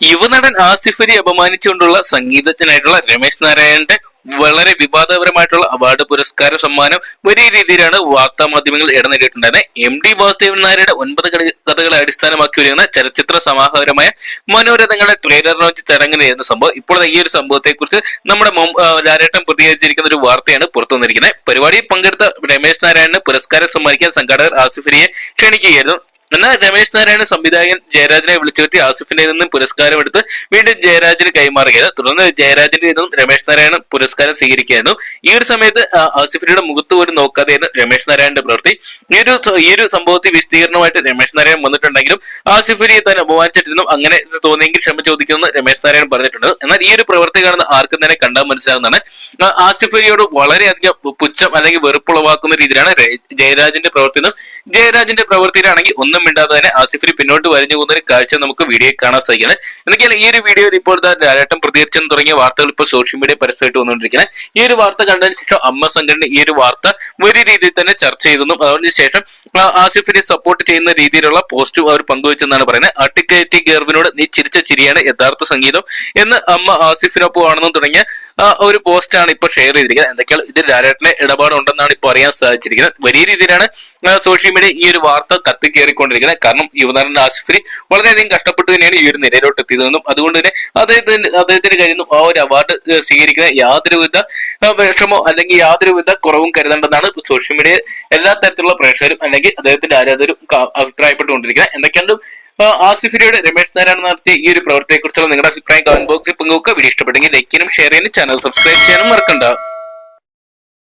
യുവനടൻ ആസിഫ് അപമാനിച്ചുകൊണ്ടുള്ള സംഗീതജ്ഞനായിട്ടുള്ള രമേശ് നാരായണന്റെ വളരെ വിവാദപരമായിട്ടുള്ള അവാർഡ് പുരസ്കാര സമ്മാനം വലിയ രീതിയിലാണ് വാർത്താ മാധ്യമങ്ങൾ ഇടനേടിയിട്ടുണ്ടായിരുന്നത് എം ഡി വാസുദേവൻ നായരുടെ ഒൻപത് കഥകളെ അടിസ്ഥാനമാക്കി വരുന്ന ചലച്ചിത്ര സമാഹാരമായ മനോരഥങ്ങളുടെ ട്രെയിലർ ലോഞ്ച് ചടങ്ങിലായിരുന്ന സംഭവം. ഇപ്പോൾ ഈ ഒരു സംഭവത്തെ കുറിച്ച് നമ്മുടെ ലാലേട്ടൻ പ്രതികരിച്ചിരിക്കുന്ന ഒരു വാർത്തയാണ് പുറത്തു വന്നിരിക്കുന്നത്. പരിപാടിയിൽ പങ്കെടുത്ത രമേശ് നാരായണന് പുരസ്കാരം സമ്മാനിക്കാൻ സംഘാടകർ ആസിഫ് അലിയെ ക്ഷണിക്കുകയായിരുന്നു. എന്നാൽ രമേശ് നാരായണ സംവിധായകൻ ജയരാജനെ വിളിച്ചു വരുത്തി ആസിഫിന്റെ നിന്നും പുരസ്കാരം എടുത്ത് വീണ്ടും ജയരാജന് കൈമാറുകയാണ്. തുടർന്ന് ജയരാജന്റെ നിന്നും രമേശ് നാരായണൻ പുരസ്കാരം സ്വീകരിക്കുകയായിരുന്നു. ഈ ഒരു സമയത്ത് ആസിഫിന്റെ മുഖത്ത് പോലും നോക്കാതെയായിരുന്നു രമേശ് നാരായണന്റെ പ്രവൃത്തി. ഈ ഒരു ഈ ഒരു സംഭവത്തിൽ വിശദീകരണമായിട്ട് രമേശ് നാരായണൻ വന്നിട്ടുണ്ടെങ്കിലും ആസിഫിനെ താൻ തന്നെ അപമാനിച്ചിരുന്നു. അങ്ങനെ തോന്നിയെങ്കിൽ ക്ഷമ ചോദിക്കുമെന്ന് രമേശ് നാരായണൻ പറഞ്ഞിട്ടുണ്ട്. എന്നാൽ ഈ ഒരു പ്രവൃത്തി കാണുന്ന ആർക്കും തന്നെ കണ്ടാൽ മനസ്സിലാകുന്നതാണ്. ആസിഫ് വളരെയധികം പുച്ഛം അല്ലെങ്കിൽ വെറുപ്പുളവാക്കുന്ന രീതിയിലാണ് ജയരാജന്റെ പ്രവൃത്തി ജയരാജന്റെ പ്രവൃത്തിയിലാണെങ്കിൽ ഒന്നും മിണ്ടാതെ തന്നെ ആസിഫിന് പിന്നോട്ട് വരഞ്ഞു പോകുന്ന ഒരു കാഴ്ച നമുക്ക് വീഡിയോ കാണാൻ സാധിക്കുന്നത് എന്തൊക്കെയാണ് ഈ ഒരു വീഡിയോയിൽ ഇപ്പോൾ ഡയറക്ടർ പ്രതികരിച്ചെന്ന് തുടങ്ങിയ വാർത്തകൾ ഇപ്പോൾ സോഷ്യൽ മീഡിയ പരസ്യമായിട്ട് വന്നുകൊണ്ടിരിക്കുന്നത് ഈ ഒരു വാർത്ത കണ്ടതിന് ശേഷം അമ്മ സംഘടന ഈ ഒരു വാർത്ത വലിയ രീതിയിൽ തന്നെ ചർച്ച ചെയ്തെന്നും അതിന് ശേഷം ആ, ആസിഫിനെ സപ്പോർട്ട് ചെയ്യുന്ന രീതിയിലുള്ള പോസ്റ്റും അവർ പങ്കുവച്ചെന്നാണ് പറയുന്നത്. അട്ടിക്കേറ്റി ഗർവിനോട് നീ ചിരിച്ച ചിരിയാണ് യഥാർത്ഥ സംഗീതം എന്ന് അമ്മ ആസിഫിനൊപ്പം ആണെന്നും തുടങ്ങിയ ഒരു പോസ്റ്റാണ് ഇപ്പോൾ ഷെയർ ചെയ്തിരിക്കുന്നത്. എന്തൊക്കെയാണ് ഇതിൽ ഇടപാട് ഇടപാടുണ്ടെന്നാണ് ഇപ്പോൾ അറിയാൻ സാധിച്ചിരിക്കുന്നത്. വലിയ രീതിയിലാണ് സോഷ്യൽ മീഡിയ ഈ ഒരു വാർത്ത കത്തി കയറിക്കൊണ്ടിരിക്കുന്നത് കാരണം യുവനടൻ ആസിഫിന് വളരെയധികം കഷ്ടപ്പെട്ട് തന്നെയാണ് ഈ ഒരു നിലയിലോട്ട് എത്തിയതെന്നും അതുകൊണ്ട് തന്നെ അദ്ദേഹത്തിന് കയ്യിൽ നിന്നും ആ ഒരു അവാർഡ് സ്വീകരിക്കുന്ന യാതൊരുവിധ വിഷമോ അല്ലെങ്കിൽ യാതൊരുവിധ കുറവും കരുതേണ്ടതാണ് സോഷ്യൽ മീഡിയ എല്ലാ തരത്തിലുള്ള പ്രേക്ഷകരും അല്ലെങ്കിൽ അദ്ദേഹത്തിന്റെ ആരാധകരും അഭിപ്രായപ്പെട്ടുകൊണ്ടിരിക്കുന്നത്. എന്തൊക്കെയാണ് ആ, ആസിഫിരിയുടെ രമേശ് നാരായണൻ നടത്തിയ ഈ ഒരു പ്രവൃത്തിയെക്കുറിച്ചുള്ള നിങ്ങളുടെ അഭിപ്രായം കമന്റ് ബോക്സിൽ പങ്കുവെക്കുക. വീഡിയോ ഇഷ്ടപ്പെട്ടെങ്കിൽ ലൈക്കിനും ഷെയർ ചെയ്യാനും ചാനൽ സബ്സ്ക്രൈബ് ചെയ്യാനും മറക്കണ്ട.